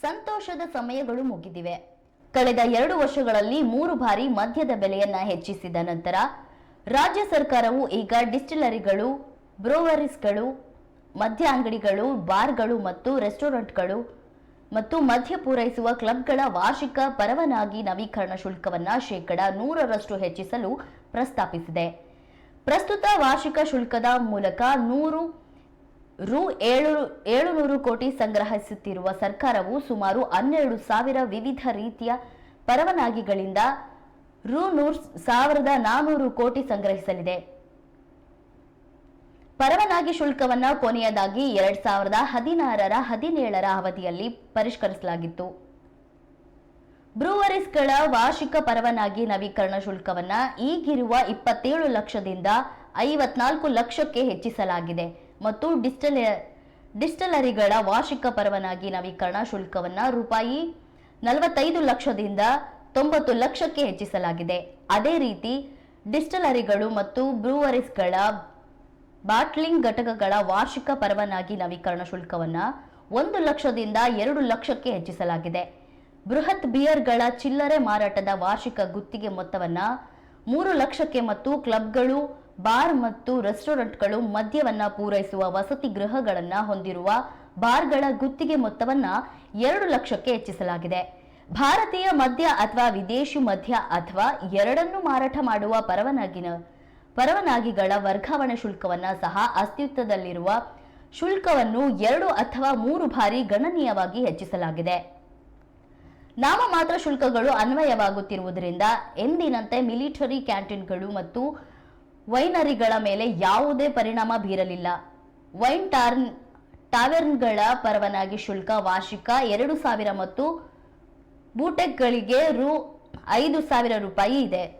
ಸಂತೋಷದ ಸಮಯಗಳು ಮುಗಿದಿವೆ. ಕಳೆದ ಎರಡು ವರ್ಷಗಳಲ್ಲಿ ಮೂರು ಬಾರಿ ಮದ್ಯದ ಬೆಲೆಯನ್ನ ಹೆಚ್ಚಿಸಿದ ನಂತರ ರಾಜ್ಯ ಸರ್ಕಾರವು ಈಗ ಡಿಸ್ಟಿಲರಿಗಳು, ಬ್ರೋವರೀಸ್ಗಳು, ಮದ್ಯ ಅಂಗಡಿಗಳು, ಬಾರ್ಗಳು ಮತ್ತು ರೆಸ್ಟೋರೆಂಟ್ಗಳು ಮತ್ತು ಮದ್ಯ ಪೂರೈಸುವ ಕ್ಲಬ್ಗಳ ವಾರ್ಷಿಕ ಪರವಾನಗಿ ನವೀಕರಣ ಶುಲ್ಕವನ್ನ ಶೇಕಡ ನೂರರಷ್ಟು ಹೆಚ್ಚಿಸಲು ಪ್ರಸ್ತಾಪಿಸಿದೆ. ಪ್ರಸ್ತುತ ವಾರ್ಷಿಕ ಶುಲ್ಕದ ಮೂಲಕ ನೂರು ರು ಏಳು, ಏಳುನೂರು ಕೋಟಿ ಸಂಗ್ರಹಿಸುತ್ತಿರುವ ಸರ್ಕಾರವು ಸುಮಾರು ಹನ್ನೆರಡು ಸಾವಿರ ವಿವಿಧ ರೀತಿಯ ಪರವಾನಗಿಗಳಿಂದ ರು ನೂರ್ ಸಾವಿರದ ನಾನೂರು ಕೋಟಿ ಸಂಗ್ರಹಿಸಲಿದೆ. ಪರವಾನಗಿ ಶುಲ್ಕವನ್ನ ಕೊನೆಯದಾಗಿ ಎರಡ್ ಸಾವಿರದ ಹದಿನಾರರ ಹದಿನೇಳರ ಅವಧಿಯಲ್ಲಿ ಪರಿಷ್ಕರಿಸಲಾಗಿತ್ತು. ಬ್ರೂವರೀಸ್ಗಳ ವಾರ್ಷಿಕ ಪರವಾನಗಿ ನವೀಕರಣ ಶುಲ್ಕವನ್ನ ಈಗಿರುವ ಇಪ್ಪತ್ತೇಳು ಲಕ್ಷದಿಂದ ಐವತ್ನಾಲ್ಕು ಲಕ್ಷಕ್ಕೆ ಹೆಚ್ಚಿಸಲಾಗಿದೆ. ಮತ್ತು ಡಿಸ್ಟಲ್, ಡಿಸ್ಟಲರಿಗಳ ವಾರ್ಷಿಕ ಪರವಾನಗಿ ನವೀಕರಣ ಶುಲ್ಕವನ್ನು ರೂಪಾಯಿ ನಲವತ್ತೈದು ಲಕ್ಷದಿಂದ ತೊಂಬತ್ತು ಲಕ್ಷಕ್ಕೆ ಹೆಚ್ಚಿಸಲಾಗಿದೆ. ಅದೇ ರೀತಿ, ಡಿಸ್ಟಲರಿಗಳು ಮತ್ತು ಬ್ರೂವರೀಸ್ಗಳ ಬಾಟ್ಲಿಂಗ್ ಘಟಕಗಳ ವಾರ್ಷಿಕ ಪರವಾನಗಿ ನವೀಕರಣ ಶುಲ್ಕವನ್ನು ಒಂದು ಲಕ್ಷದಿಂದ ಎರಡು ಲಕ್ಷಕ್ಕೆ ಹೆಚ್ಚಿಸಲಾಗಿದೆ. ಬೃಹತ್ ಬಿಯರ್ಗಳ ಚಿಲ್ಲರೆ ಮಾರಾಟದ ವಾರ್ಷಿಕ ಗುತ್ತಿಗೆ ಮೊತ್ತವನ್ನು ಮೂರು ಲಕ್ಷಕ್ಕೆ ಮತ್ತು ಕ್ಲಬ್ಗಳು ಬಾರ್ ಮತ್ತು ರೆಸ್ಟೋರೆಂಟ್ಗಳು ಮದ್ಯವನ್ನ ಪೂರೈಸುವ ವಸತಿ ಗೃಹಗಳನ್ನ ಹೊಂದಿರುವ ಬಾರ್ಗಳ ಗುತ್ತಿಗೆ ಮೊತ್ತವನ್ನ ಎರಡು ಲಕ್ಷಕ್ಕೆ ಹೆಚ್ಚಿಸಲಾಗಿದೆ. ಭಾರತೀಯ ಮದ್ಯ ಅಥವಾ ವಿದೇಶಿ ಮದ್ಯ ಅಥವಾ ಎರಡನ್ನೂ ಮಾರಾಟ ಮಾಡುವ ಪರವಾನಗಿನ, ಪರವಾನಗಿಗಳ ವರ್ಗಾವಣೆ ಶುಲ್ಕವನ್ನ ಸಹ ಅಸ್ತಿತ್ವದಲ್ಲಿರುವ ಶುಲ್ಕವನ್ನು ಎರಡು ಅಥವಾ ಮೂರು ಬಾರಿ ಗಣನೀಯವಾಗಿ ಹೆಚ್ಚಿಸಲಾಗಿದೆ. ನಾಮಮಾತ್ರ ಶುಲ್ಕಗಳು ಅನ್ವಯವಾಗುತ್ತಿರುವುದರಿಂದ ಎಂದಿನಂತೆ ಮಿಲಿಟರಿ ಕ್ಯಾಂಟೀನ್ಗಳು ಮತ್ತು ವೈನರಿಗಳ ಮೇಲೆ ಯಾವುದೇ ಪರಿಣಾಮ ಬೀರಲಿಲ್ಲ. ವೈನ್ ಟಾರ್ನ್, ಟಾವೆರ್ನ್ಗಳ ಪರವಾನಗಿ ಶುಲ್ಕ ವಾರ್ಷಿಕ ಎರಡು ಸಾವಿರ ಮತ್ತು ಬೂಟೆಕ್ಗಳಿಗೆ ರು ಐದು ಸಾವಿರ ರೂಪಾಯಿ ಇದೆ.